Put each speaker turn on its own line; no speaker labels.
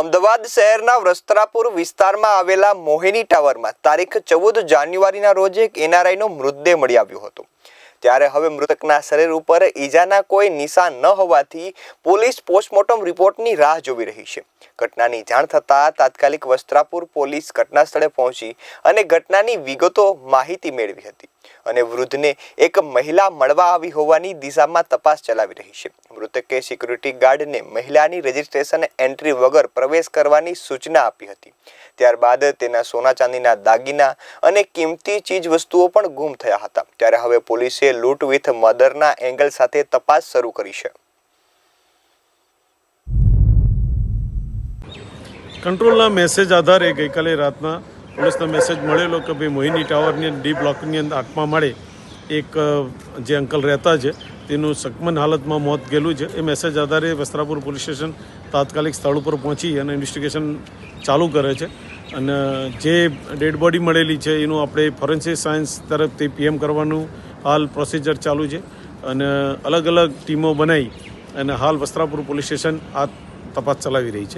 અમદાવાદ શહેરના વસ્ત્રાપુર વિસ્તારમાં આવેલા મોહિની ટાવરમાં તારીખ ચૌદ જાન્યુઆરીના રોજ એક એનઆરઆઈનો મૃતદેહ મળી આવ્યો હતો. ત્યારે હવે મૃતકના શરીર ઉપર ઈજાના કોઈ નિશાન ન હોવાથી પોલીસ પોસ્ટમોર્ટમ રિપોર્ટની રાહ જોવી રહી છે. ઘટનાની જાણ થતાં તાત્કાલિક વસ્ત્રાપુર પોલીસ ઘટના સ્થળે પહોંચી અને ઘટનાની વિગતો માહિતી મેળવી હતી અને વૃદ્ધને એક મહિલા મળવા આવી હોવાની દિશામાં તપાસ ચલાવી રહી છે. મૃતકે સિક્યુરિટી ગાર્ડને મહિલાની રજિસ્ટ્રેશન એન્ટ્રી વગર પ્રવેશ કરવાની સૂચના આપી હતી. ત્યારબાદ તેના સોના ચાંદીના દાગીના અને કિંમતી ચીજ વસ્તુઓ પણ ગુમ થયા હતા. ત્યારે હવે પોલીસે લૂંટ વિથ મધરના એંગલ સાથે તપાસ શરૂ કરી છે.
કંટ્રોલના મેસેજ આધારે ગઈકાલે રાતના પોલીસનો મેસેજ મળેલો કે ભાઈ મોહિની ટાવરની ડી બ્લોકની અંદર આત્મા મળે એક જે અંકલ રહેતા છે, તેનું સકમન હાલતમાં મોત ગયેલું છે. એ મેસેજ આધારે વસ્ત્રાપુર પોલીસ સ્ટેશન તાત્કાલિક સ્થળ ઉપર પહોંચી અને ઇન્વેસ્ટિગેશન ચાલુ કરે છે. અને જે ડેડ બોડી મળેલી છે, એનું આપણે ફોરેન્સિક સાયન્સ તરફથી પીએમ કરવાનું હાલ પ્રોસિજર ચાલુ છે અને અલગ અલગ ટીમો બનાવી અને હાલ વસ્ત્રાપુર પોલીસ સ્ટેશન આ તપાસ ચલાવી રહી છે.